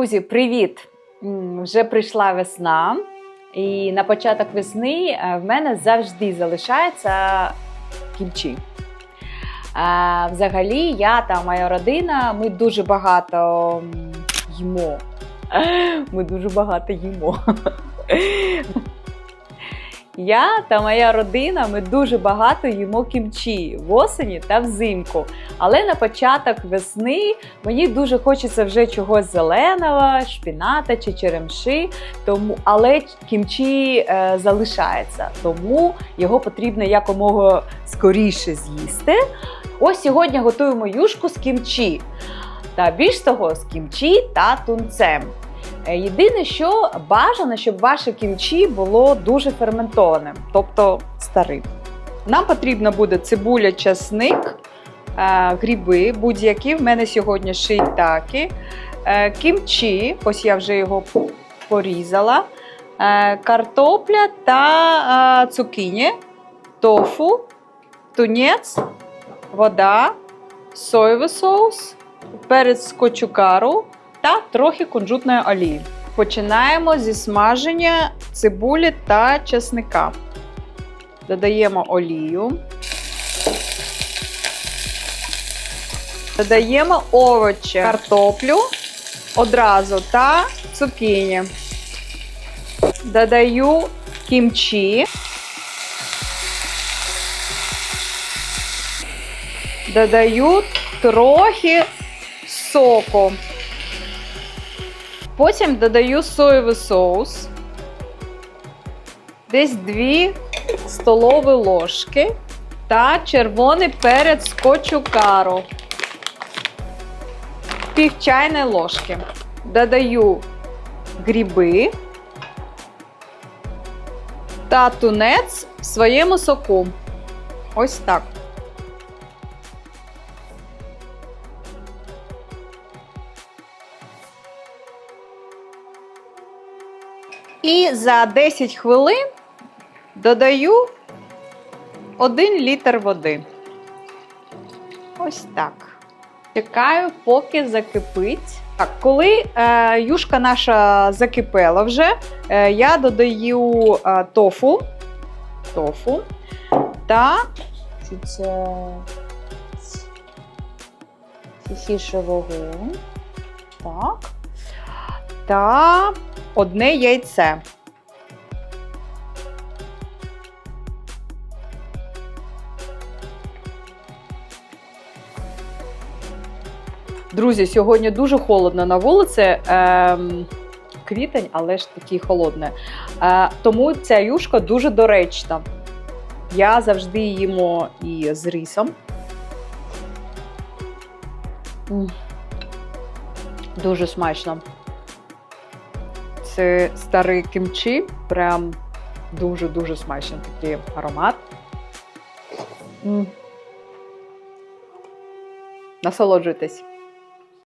Друзі, привіт! Вже прийшла весна, і на початок весни е, в мене завжди залишається кільчі. Взагалі, я та моя родина, ми дуже багато їмо. Ми дуже багато їмо. Я та моя родина ми дуже багато їмо кімчі в осені та взимку. Але на початок весни мені дуже хочеться вже чогось зеленого, шпіната чи черемши. Тому, але кімчі е, залишається, тому його потрібно якомога скоріше з'їсти. Ось сьогодні готуємо юшку з кімчі. Та більш того, з кімчі та тунцем. Е, Єдине, що бажано, щоб ваше кімчі було дуже ферментованим, тобто старим. Нам потрібна буде цибуля, часник, е, гриби, будь-які. В мене сьогодні шийтаки, е, кімчі, ось я вже його порізала, картопля та цукіні, тофу, тунець, вода, соєвий соус, перець кочукару та трохи кунжутної олії. Починаємо зі смаження цибулі та чесника. Додаємо олію. Додаємо овочі, картоплю одразу та цукіні. Додаю кімчі. Додаю трохи соку. Потім додаю соєвий соус. Десь 2 столові ложки та червоний перець кочукару. Пів чайної ложки. Додаю гриби та тунець в своєму соку. Ось так. І за 10 хвилин додаю 1 літр води. Ось так. Чекаю, поки закипить. Так, коли е, юшка наша закипела вже, е, я додаю е, тофу, тофу та вогонь. Так. Та одне яйце. Друзі, сьогодні дуже холодно на вулиці. Ем, квітень, але ж такий холодний. Е, тому ця юшка дуже доречна. Я завжди їмо і з рисом. Дуже смачно. Це старий кімчі, прям дуже-дуже смачний такий аромат. Насолоджуйтесь.